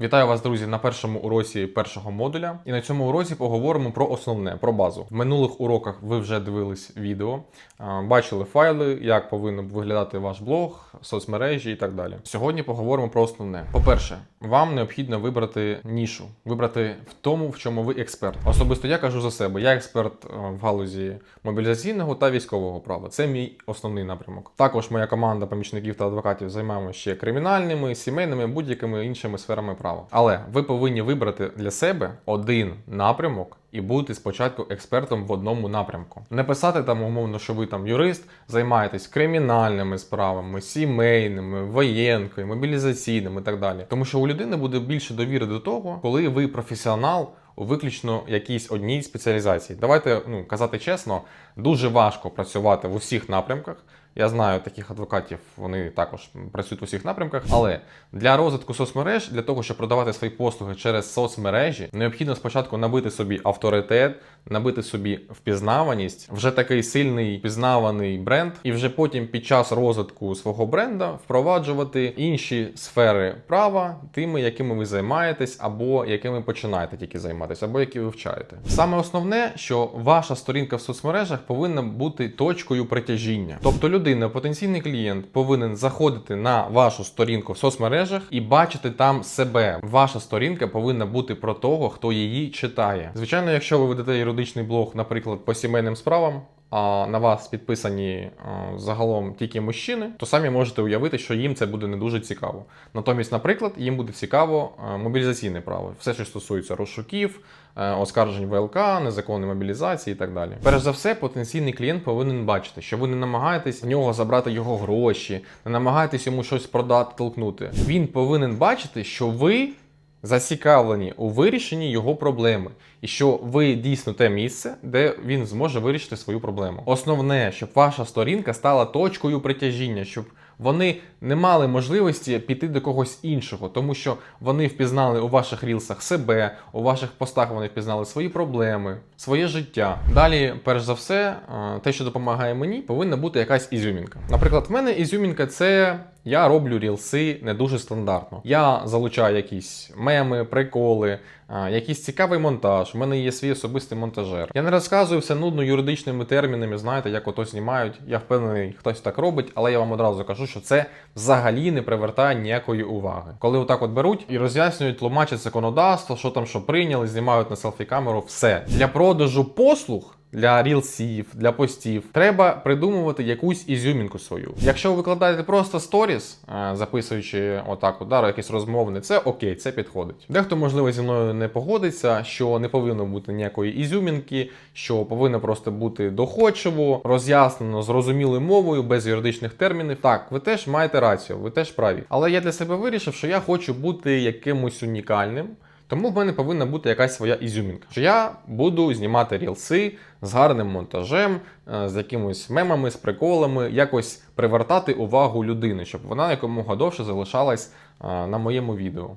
Вітаю вас, друзі, на першому уроці першого модуля. І на цьому уроці поговоримо про основне, про базу. В минулих уроках ви вже дивились відео, бачили файли, як повинен виглядати ваш блог, соцмережі і так далі. Сьогодні поговоримо про основне. По-перше, вам необхідно вибрати нішу, вибрати в тому, в чому ви експерт. Особисто я кажу за себе. Я експерт в галузі мобілізаційного та військового права. Це мій основний напрямок. Також моя команда помічників та адвокатів займаємося ще кримінальними, сімейними, будь-якими іншими сферами права. Але ви повинні вибрати для себе один напрямок. І бути спочатку експертом в одному напрямку. Не писати там умовно, що ви там юрист, займаєтесь кримінальними справами, сімейними, воєнкою, мобілізаційними і так далі. Тому що у людини буде більше довіри до того, коли ви професіонал у виключно якійсь одній спеціалізації. Давайте ну, казати чесно, дуже важко працювати в усіх напрямках. Я знаю таких адвокатів, вони також працюють в усіх напрямках. Але для розвитку соцмереж, для того, щоб продавати свої послуги через соцмережі, необхідно спочатку набити собі авторитет, набити собі впізнаваність, вже такий сильний впізнаваний бренд, і вже потім під час розвитку свого бренда впроваджувати інші сфери права, тими, якими ви займаєтесь, або якими починаєте тільки займатися, або які вивчаєте. Саме основне, що ваша сторінка в соцмережах повинна бути точкою притяжіння. Тобто людина, потенційний клієнт, повинен заходити на вашу сторінку в соцмережах і бачити там себе. Ваша сторінка повинна бути про того, хто її читає. Звичайно, якщо ви ведете юридичний блог, наприклад, по сімейним справам. На вас підписані загалом тільки мужчини, то самі можете уявити, що їм це буде не дуже цікаво. Натомість, наприклад, їм буде цікаво мобілізаційне право, все, що стосується розшуків, е, оскаржень ВЛК, незаконної мобілізації і так далі. Перш за все, потенційний клієнт повинен бачити, що ви не намагаєтесь в нього забрати його гроші, не намагаєтесь йому щось продати, толкнути. Він повинен бачити, що ви зацікавлені у вирішенні його проблеми, і що ви дійсно те місце, де він зможе вирішити свою проблему. Основне, щоб ваша сторінка стала точкою притяжіння, щоб вони не мали можливості піти до когось іншого, тому що вони впізнали у ваших рілсах себе, у ваших постах вони впізнали свої проблеми, своє життя. Далі, перш за все, е, те, що допомагає мені, повинна бути якась ізюмінка. Наприклад, в мене ізюмінка це я роблю рілси не дуже стандартно. Я залучаю якісь меми, приколи, якийсь цікавий монтаж. У мене є свій особистий монтажер. Я не розказую все нудно юридичними термінами, знаєте, як ото знімають. Я впевнений, хтось так робить, але я вам одразу кажу, що це взагалі не привертає ніякої уваги. Коли отак от беруть і роз'яснюють, тлумачать законодавство, що там що прийняли, знімають на селфі-камеру, все для продажу послуг. Для рілсів, для постів треба придумувати якусь ізюмінку свою. Якщо ви викладаєте просто сторіс, е, записуючи отак удар, якийсь розмовний, це окей, це підходить. Дехто, можливо, зі мною не погодиться, що не повинно бути ніякої ізюмінки, що повинно просто бути доходчиво, роз'яснено, зрозумілою мовою, без юридичних термінів. Так, ви теж маєте рацію, ви теж праві. Але я для себе вирішив, що я хочу бути якимось унікальним. Тому в мене повинна бути якась своя ізюмінка. Що я буду знімати рілси з гарним монтажем, е, з якимось мемами, з приколами, якось привертати увагу людини, щоб вона якомога довше залишалась е, на моєму відео.